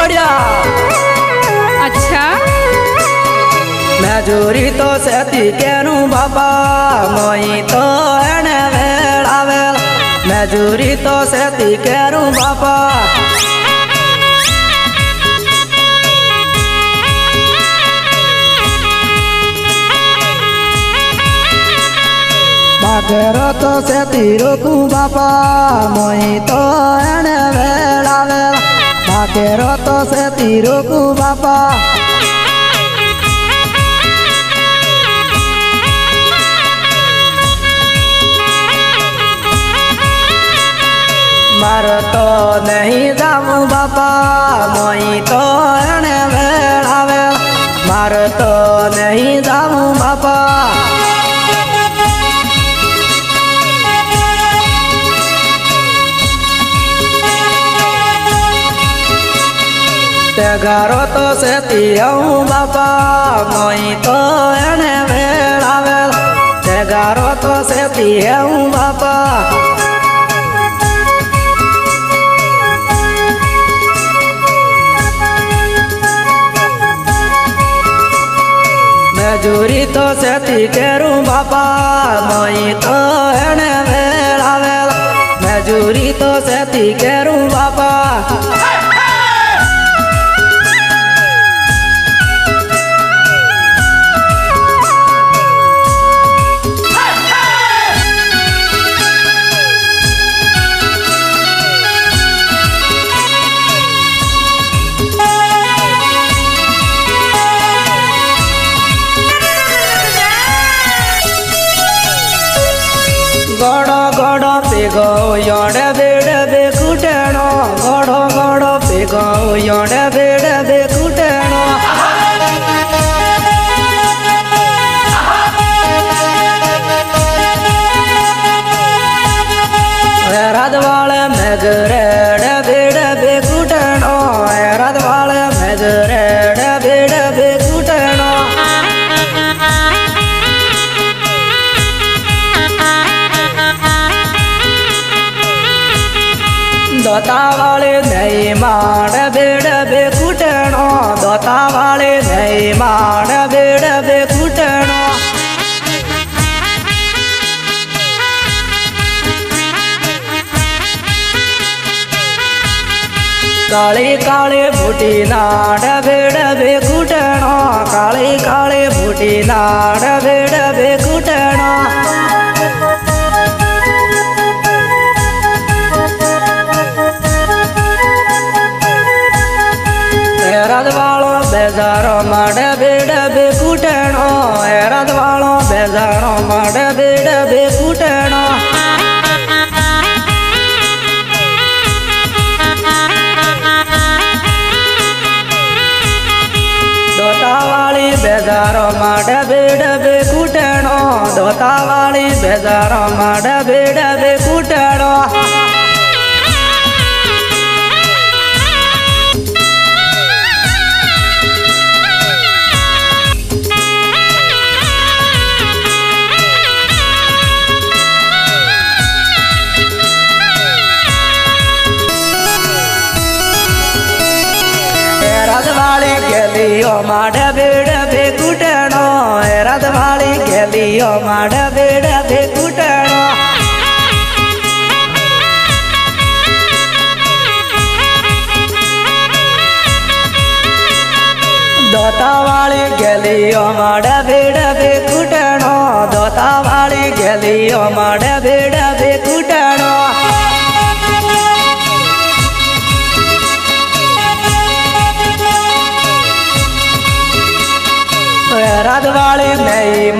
પડ્યા અચ્છા. મજૂરી તો સેતી કેનું બાપા મોઈ તો એને વેળાવેલ. મજૂરી તો સેતી કેનું બાપા. બાગેરો તો સેતી રોકું બાપા મોઈ તો એને વેળાવેલ. બાગેરો તો સેતી રોકું બાપા. મારે તો નહીં જાવું બાપા મોઈ તો એને વેળાવે મારે તો નહીં જાવું બાપા. ગારો તો સેતી હું બાપા મોઈ તો એને વેળાવે તે ગારો તો સેતી હું બાપા. મજૂરી તો સેતી કેરું બાપા મોઈ તો ગોડો પીગો યોડે બેડે બે કુટેણો ગોડો બે કૂટણો દોતાવાળે નહીં માણ બેડ બે કૂટણો કાળી કાળી ફૂટી નાડ બેડ બે કૂટણો કાળી કાળી ફૂટી નાડ બેડ બે કૂટણો એરદ વાળો બેજારો માડે બેડ બે કૂટણો એરદ વાળો બેજારો માડે બેડ બે કૂટણો દોતાવાળી બેજારો માડે બેડ બે કૂટણો દોતાવાળી બેજારો માડે બેડ બે કૂટણો ગેલીઓ માડે બેડ બે કૂટણો રદવાળી ગેલીઓ માડે બેડ બે કૂટણો, દોતાવાળી ગેલીઓ માડે બેડ બે